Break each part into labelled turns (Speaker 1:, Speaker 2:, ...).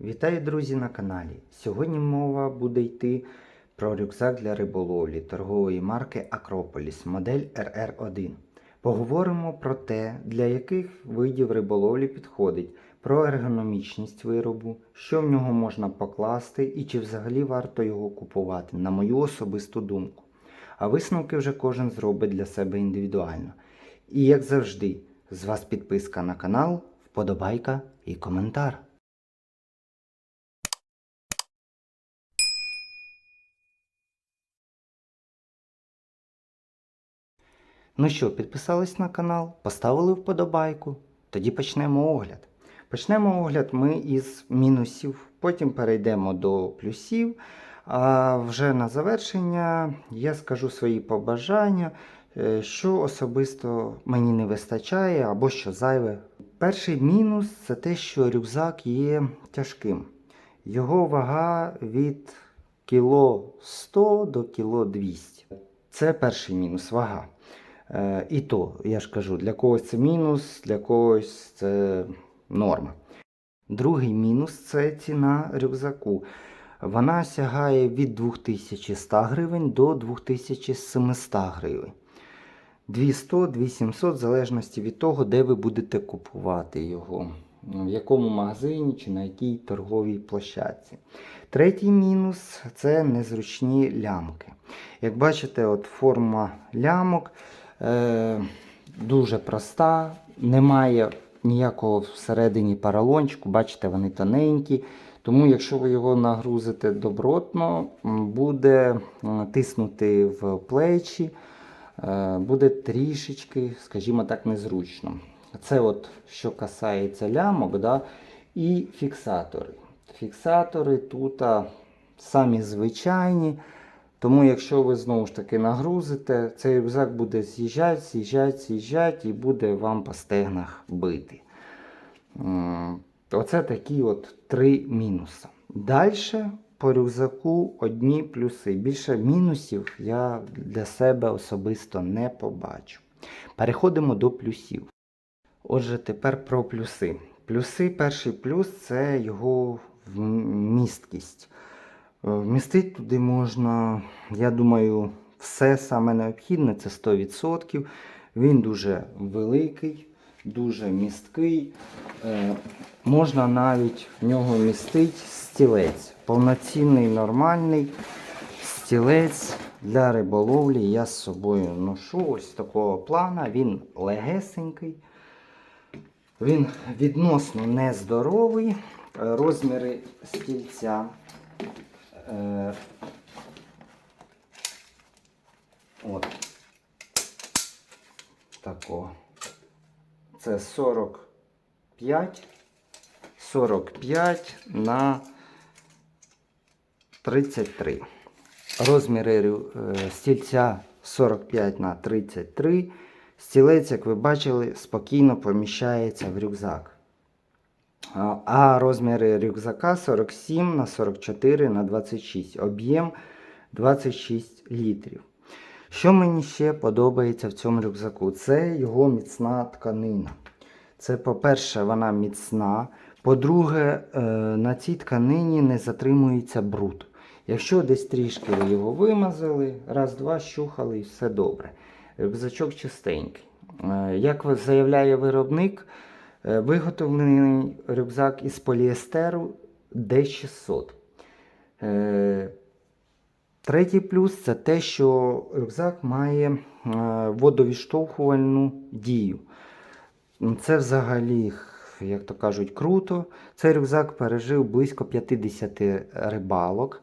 Speaker 1: Вітаю, друзі, на каналі. Сьогодні мова буде йти про рюкзак для риболовлі торгової марки Акрополіс, модель RR1. Поговоримо про те, для яких видів риболовлі підходить, про ергономічність виробу, що в нього можна покласти і чи взагалі варто його купувати, на мою особисту думку. А висновки вже кожен зробить для себе індивідуально. І як завжди, з вас підписка на канал, вподобайка і коментар. Ну що, підписались на канал, поставили вподобайку. Тоді почнемо огляд. Почнемо огляд ми із мінусів, потім перейдемо до плюсів. А вже на завершення я скажу свої побажання, е, що особисто мені не вистачає або що зайве. Перший мінус це те, що рюкзак є тяжким. Його вага від кіло 100 до кіло 200. Це перший мінус вага. Е, І то, я ж кажу, для когось це мінус, для когось це норма. Другий мінус це ціна рюкзаку. Вона сягає від 2100 гривень до 2700 гривень. 200-2700 в залежності від того, де ви будете купувати його, в якому магазині чи на якій торговій площадці. Третій мінус це незручні лямки. Як бачите, от форма лямок е, дуже проста, немає ніякого всередині паралончику, бачите, вони тоненькі. Тому, якщо ви його нагрузите добротно, буде тиснути в плечі, е, буде трішечки, скажімо так, незручно. Це от що касається лямок да, і фіксатори. Фіксатори тут самі звичайні. Тому, якщо ви знову ж таки нагрузите, цей рюкзак буде з'їжджати, з'їжджати, з'їжджати і буде вам по стегнах бити. Оце такі от три мінуси. Далі по рюкзаку одні плюси. Більше мінусів я для себе особисто не побачу. Переходимо до плюсів. Отже, тепер про плюси. Плюси, перший плюс це його вмісткість. Е, Вмістити туди можна, я думаю, все саме необхідне це 100%. Він дуже великий, дуже місткий. Е, Можна навіть в нього містити стілець. Повноцінний нормальний стілець для риболовлі я з собою ношу ось такого плана. Він легесенький. Він відносно нездоровий. Розміри стільця. Е, От. Такого. Це 45. 45 на 33. Розміри е, стільця 45 на 33. Стілець, як ви бачили, спокійно поміщається в рюкзак. А- розміри рюкзака 47 на 44 на 26. Об'єм 26 літрів. Що мені ще подобається в цьому рюкзаку? Це його міцна тканина. Це, по-перше, вона міцна. По-друге, е, на цій тканині не затримується бруд. Якщо десь трішки ви його вимазали, раз-два щухали і все добре. Рюкзачок чистенький. Е, Як заявляє виробник, виготовлений рюкзак із поліестеру D600. Е, Третій плюс це те, що рюкзак має е, водовідштовхувальну дію. Це взагалі, як то кажуть, круто. Цей рюкзак пережив близько 50 рибалок.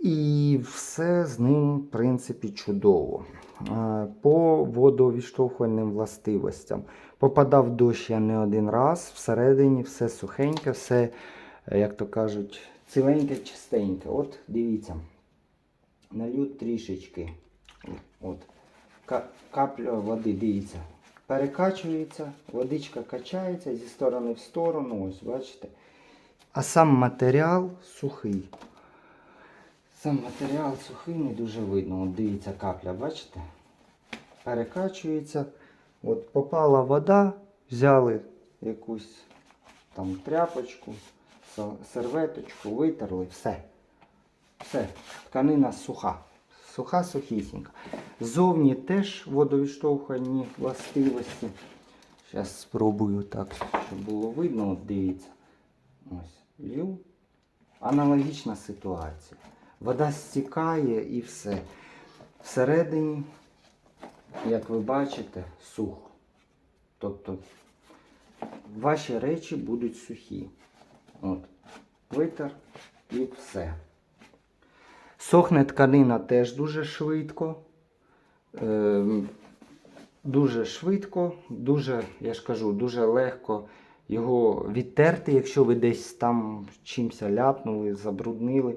Speaker 1: І все з ним, в принципі, чудово. По водовідштовхувальним властивостям. Попадав дощ я не один раз, всередині все сухеньке, все, як то кажуть, ціленьке, чистеньке. От дивіться. Налью трішечки. От. Капля води, дивіться. Перекачується, водичка качається зі сторони в сторону, ось бачите. А сам матеріал сухий. Сам матеріал сухий, не дуже видно. От дивіться, капля, бачите? Перекачується. От попала вода, взяли якусь там тряпочку, Серветочку витерли, все. Все. Тканина суха. Суха, сухісінька. Ззовні теж водовідштовхувальні властивості. Зараз спробую так, щоб було видно. От дивіться. Ось. Лью. Аналогічна ситуація. Вода стікає і все. Всередині, як ви бачите, сухо. Тобто ваші речі будуть сухі. От. Витер і все. Сохне тканина теж дуже швидко. Ем, дуже швидко, дуже, я ж кажу, дуже легко його відтерти, якщо ви десь там чимось ляпнули, забруднили.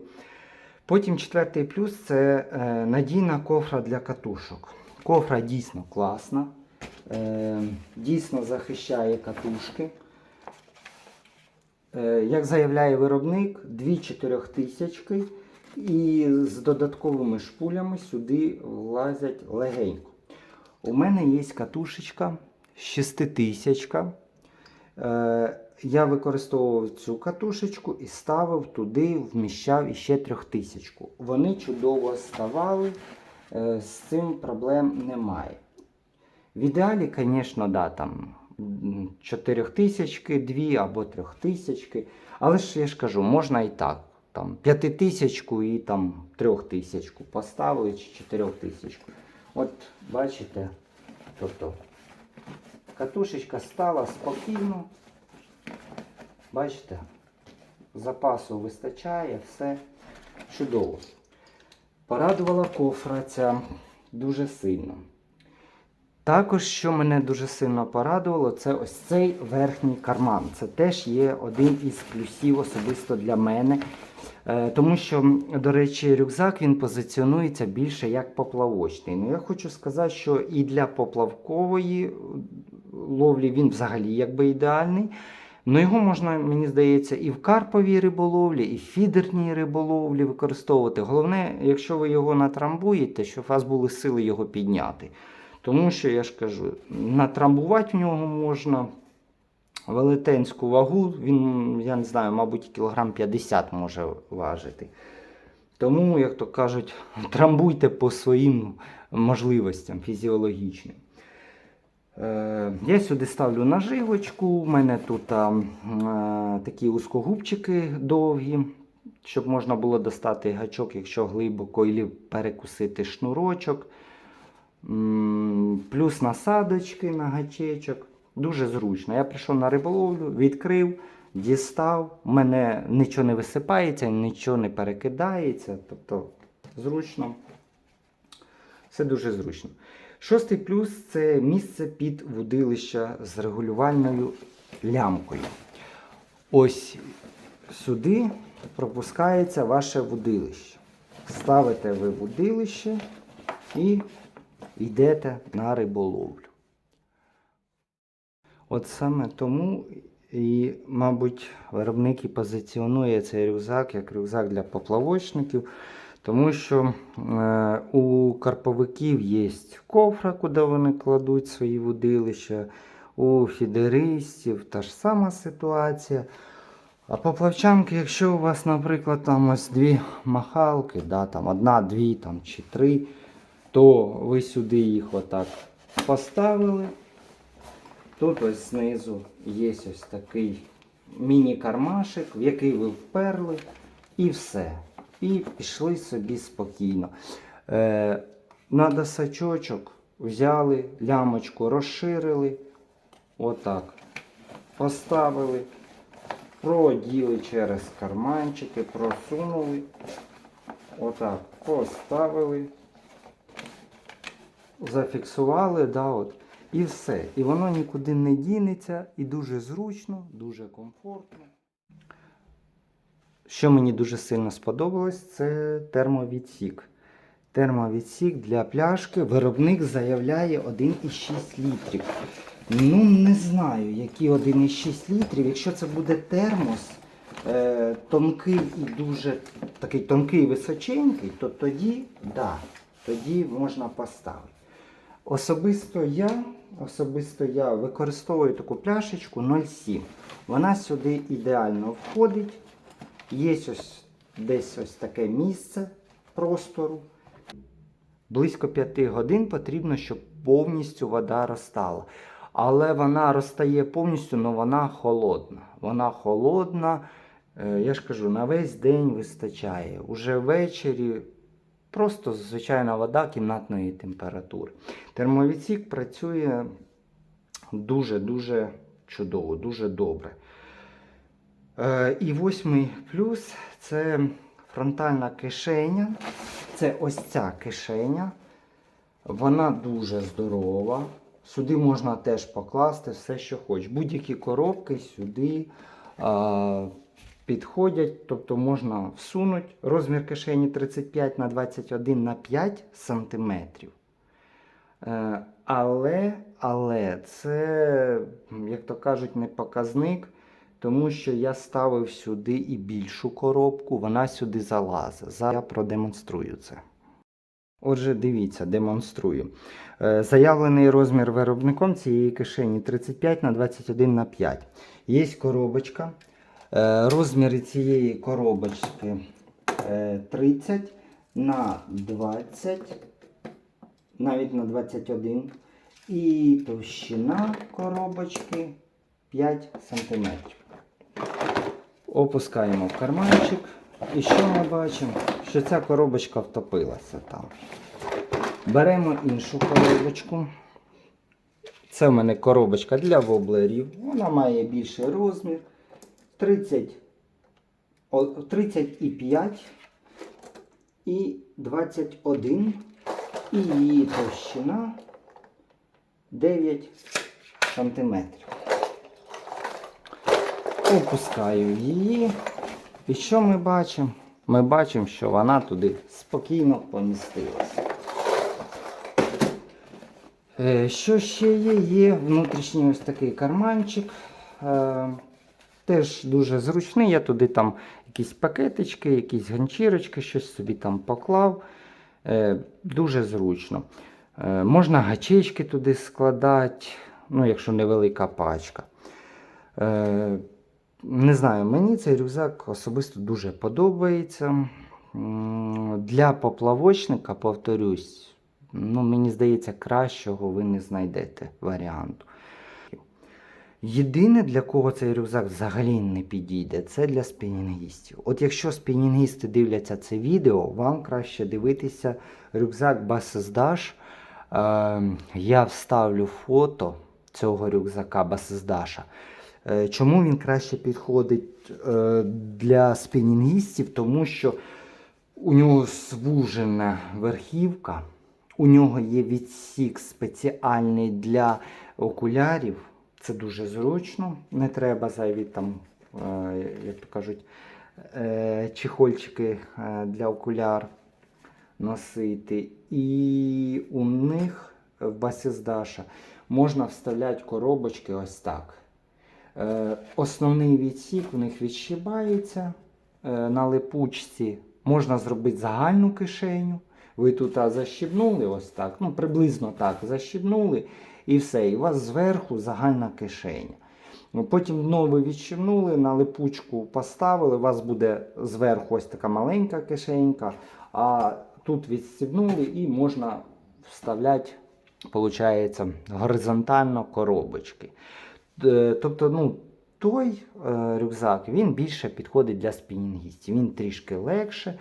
Speaker 1: Потім четвертий плюс це е, надійна кофра для катушок. Кофра дійсно класна, е, дійсно захищає катушки. Е, як заявляє виробник, 2 тисячки і з додатковими шпулями сюди влазять легенько. У мене є катушечка 6000. Я використовував цю катушечку і ставив туди, вміщав іще 3000. Вони чудово ставали, е, з цим проблем немає. В ідеалі, звісно, да, там 4000, 2 або 3000. Але ж я ж кажу, можна і так. Там 5000 і там 3000 поставили чи 4000. От бачите, тобто катушечка стала спокійно. Бачите, запасу вистачає, все чудово. Порадувала кофра ця дуже сильно. Також, що мене дуже сильно порадувало, це ось цей верхній карман. Це теж є один із плюсів особисто для мене. Е, Тому що, до речі, рюкзак він позиціонується більше як поплавочний. Ну, я хочу сказати, що і для поплавкової ловлі він взагалі якби ідеальний. Ну, його можна, мені здається, і в карповій риболовлі, і в фідерній риболовлі використовувати. Головне, якщо ви його натрамбуєте, щоб у вас були сили його підняти. Тому що, я ж кажу, натрамбувати в нього можна велетенську вагу, він, я не знаю, мабуть, кілограм 50 може важити. Тому, як то кажуть, трамбуйте по своїм можливостям фізіологічним. Я сюди ставлю наживочку. У мене тут а, е, такі узкогубчики довгі, щоб можна було достати гачок, якщо глибоко, і перекусити шнурочок. Плюс насадочки на гачечок. Дуже зручно. Я прийшов на риболовлю, відкрив, дістав. У мене нічого не висипається, нічого не перекидається. Тобто зручно. Все дуже зручно. Шостий плюс це місце під вудилища з регулювальною лямкою. Ось сюди пропускається ваше вудилище. Ставите ви вудилище і йдете на риболовлю. От саме тому і, мабуть, виробник і позиціонує цей рюкзак як рюкзак для поплавочників, тому що е, у карповиків є кофра, куди вони кладуть свої вудилища, у фідеристів та ж сама ситуація. А поплавчанки, якщо у вас, наприклад, там ось дві махалки, да, там одна, дві там, чи три, то ви сюди їх отак поставили. Тут ось знизу є ось такий міні-кармашик, в який ви вперли, і все. І пішли собі спокійно. Е, на досачочок взяли, лямочку розширили. Отак. Поставили, проділи через карманчики, просунули. Отак, поставили, зафіксували, да, от, і все. І воно нікуди не дінеться, і дуже зручно, дуже комфортно. Що мені дуже сильно сподобалось, це термовідсік. Термовідсік для пляшки виробник заявляє 1,6 літрів. Ну, не знаю, які 1,6 літрів. Якщо це буде термос, е, тонкий і дуже такий тонкий височенький, то тоді, да, тоді можна поставити. Особисто я, особисто я використовую таку пляшечку 0,7. Вона сюди ідеально входить. Є ось десь ось таке місце простору. Близько 5 годин потрібно, щоб повністю вода розтала. Але вона розтає повністю, але вона холодна. Вона холодна, е, я ж кажу, на весь день вистачає. Уже ввечері просто звичайна вода кімнатної температури. Термовідсік працює дуже-дуже чудово, дуже добре. Е, І восьмий плюс це фронтальна кишеня. Це ось ця кишеня. Вона дуже здорова. Сюди можна теж покласти все, що хочеш. Будь-які коробки сюди а, підходять, тобто можна всунути. Розмір кишені 35 на 21 на 5 см. Е, але, але це, як то кажуть, не показник, тому що я ставив сюди і більшу коробку, вона сюди залазить. Я продемонструю це. Отже, дивіться, демонструю. Е, Заявлений розмір виробником цієї кишені 35 на 21 на 5. Є коробочка. Е, Розміри цієї коробочки е, 30 на 20, навіть на 21. І товщина коробочки 5 см. Опускаємо в карманчик. І що ми бачимо? Що ця коробочка втопилася там. Беремо іншу коробочку. Це в мене коробочка для воблерів. Вона має більший розмір. 30, 35 і 21. І її товщина 9 сантиметрів. Опускаю її. І що ми бачимо? Ми бачимо, що вона туди спокійно помістилася. Е, Що ще є? Є внутрішній ось такий карманчик. Е, Теж дуже зручний. Я туди там якісь пакетички, якісь ганчірочки, щось собі там поклав. Е, Дуже зручно. Можна гачечки туди складати, ну, якщо невелика пачка. Не знаю, мені цей рюкзак особисто дуже подобається. Для поплавочника, повторюсь, ну, мені здається, кращого ви не знайдете варіанту. Єдине, для кого цей рюкзак взагалі не підійде, це для спінінгістів. От якщо спінінгісти дивляться це відео, вам краще дивитися рюкзак Basis Е, я вставлю фото цього рюкзака. Е, Чому він краще підходить е, для спінінгістів? Тому що у нього звужена верхівка, у нього є відсік спеціальний для окулярів. Це дуже зручно. Не треба зайві там, е, як то кажуть, е, чехольчики е, для окуляр носити. І у них в Басіздаша можна вставляти коробочки ось так. Е, Основний відсік у них відщибається е, на липучці. Можна зробити загальну кишеню. Ви тут защібнули ось так, ну приблизно так, защібнули і все. І у вас зверху загальна кишеня. Ну, Потім знову відщибнули, на липучку поставили, у вас буде зверху ось така маленька кишенька, а тут відстібнули і можна вставляти, виходить, горизонтально коробочки. Е, Тобто, ну, той е, рюкзак він більше підходить для спінінгістів. Він трішки легше.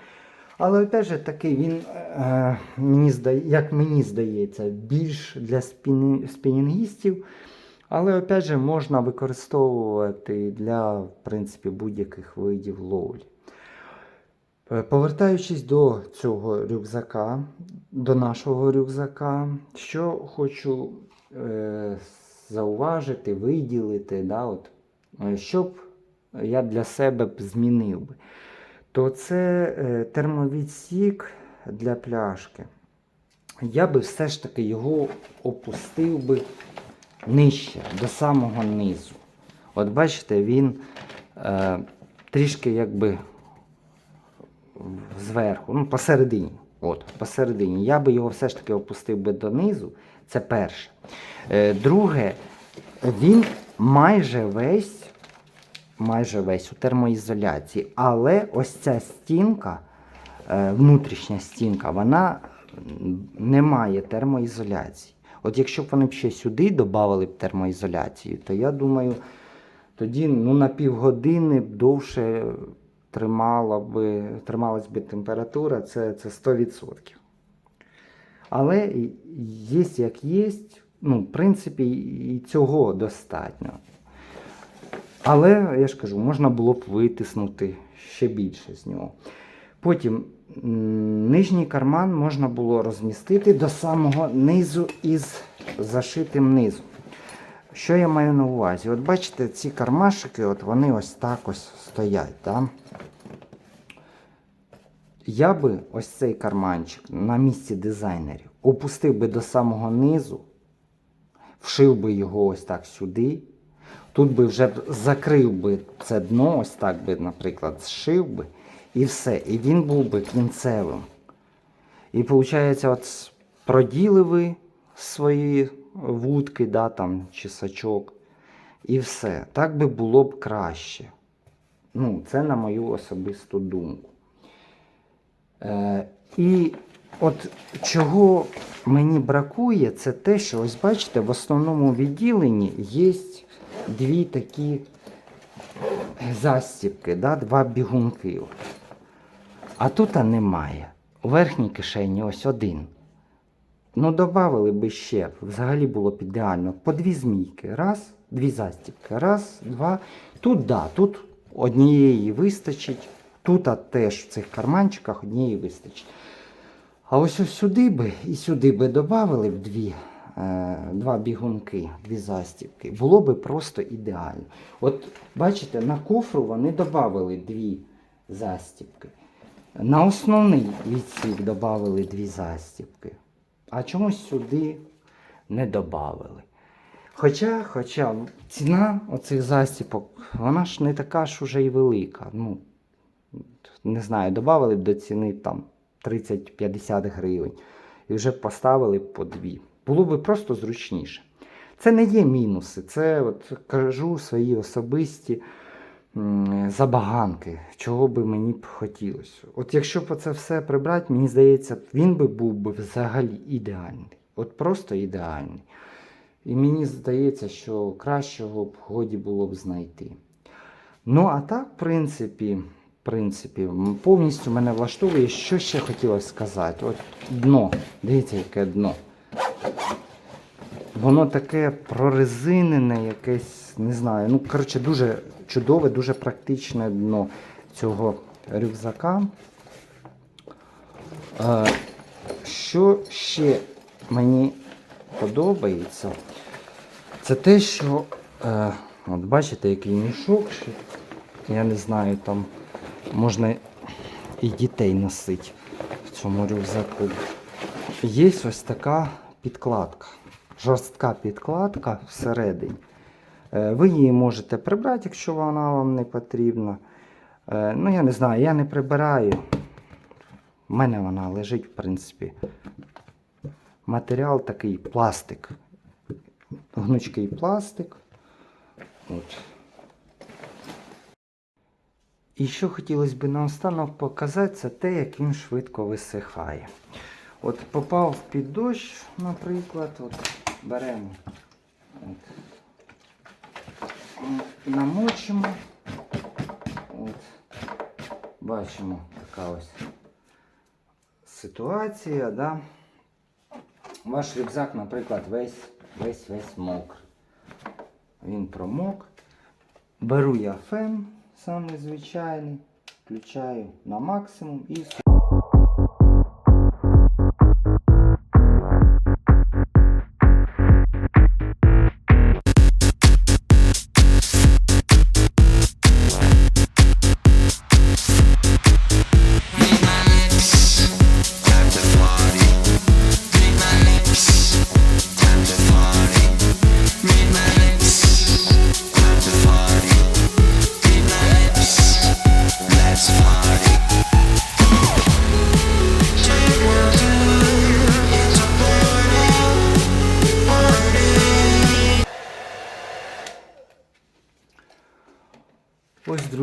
Speaker 1: Але опять же таки, він, е, мені здає, як мені здається, більш для спіні, спінінгістів. Але опять же, можна використовувати для в принципі, будь-яких видів ловлі. Повертаючись до цього рюкзака, до нашого рюкзака, що хочу е, зауважити, виділити, да, от, е, що б я для себе б змінив би, то це е, термовідсік для пляшки. Я би все ж таки його опустив би нижче, до самого низу. От бачите, він е, трішки якби зверху, ну, посередині. От, посередині. Я би його все ж таки опустив би донизу. Це перше. Е, друге, він майже весь майже весь у термоізоляції. Але ось ця стінка, е, внутрішня стінка, вона не має термоізоляції. От якщо б вони б ще сюди додали б термоізоляцію, то я думаю, тоді ну, на півгодини б довше тримала би, трималась би температура, це, це 100%. Але є як є, ну, в принципі, і цього достатньо. Але, я ж кажу, можна було б витиснути ще більше з нього. Потім нижній карман можна було розмістити до самого низу із зашитим низом. Що я маю на увазі? От бачите, ці кармашики, от вони ось так ось стоять. Да? Я би ось цей карманчик на місці дизайнерів опустив би до самого низу, вшив би його ось так сюди. Тут би вже закрив би це дно, ось так би, наприклад, зшив би, і все. І він був би кінцевим. І виходить, от проділи ви свої вудки, да, там, чи сачок, і все. Так би було б краще. Ну, це на мою особисту думку. Е, і от чого мені бракує, це те, що ось бачите, в основному відділенні є дві такі застібки, да, два бігунки. А тут немає. У верхній кишені ось один. Ну, додали би ще, взагалі було б ідеально. По дві змійки. Раз, дві застібки. Раз, два. Тут, да, тут однієї вистачить. Тут теж в цих карманчиках однієї вистачить. А ось ось сюди би і сюди би додали б дві, е, два бігунки, дві застібки. Було би просто ідеально. От бачите, на кофру вони додали дві застібки. На основний відсік додали дві застібки. А чомусь сюди не додали. Хоча, хоча ціна оцих застіпок, вона ж не така ж уже й велика. Ну, не знаю, додали б до ціни там 30-50 гривень. І вже поставили по дві. Було б просто зручніше. Це не є мінуси, це от кажу свої особисті забаганки, чого би мені б хотілося. От якщо б це все прибрати, мені здається, він би був би взагалі ідеальний. От просто ідеальний. І мені здається, що кращого б годі було б знайти. Ну, а так, в принципі, принципі, повністю мене влаштовує. Що ще хотілося сказати? От дно. Дивіться, яке дно. Воно таке прорезинене, якесь, не знаю. Ну, коротше, дуже чудове, дуже практичне дно цього рюкзака. Е, що ще мені подобається, це те, що, е, от бачите, який мішок. Я не знаю, там можна і дітей носити в цьому рюкзаку. Є ось така підкладка. Жорстка підкладка всередині. Е, Ви її можете прибрати, якщо вона вам не потрібна. Е, Ну, я не знаю, я не прибираю. У мене вона лежить, в принципі. Матеріал такий пластик. Гнучкий пластик. От. І що хотілося б наостанок показати, це те, як він швидко висихає. От попав під дощ, наприклад, от беремо, от, намочимо. От, бачимо така ось ситуація, да? Ваш рюкзак, наприклад, весь весь весь мокрий. Він промок. Беру я фен, самий звичайний, включаю на максимум і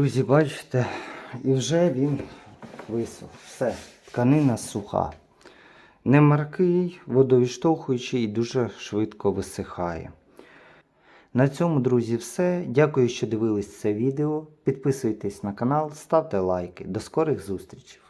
Speaker 1: друзі, бачите, і вже він висох. Все, тканина суха. Не маркий, водовідштовхуючий і дуже швидко висихає. На цьому, друзі, все. Дякую, що дивились це відео. Підписуйтесь на канал, ставте лайки. До скорих зустрічей!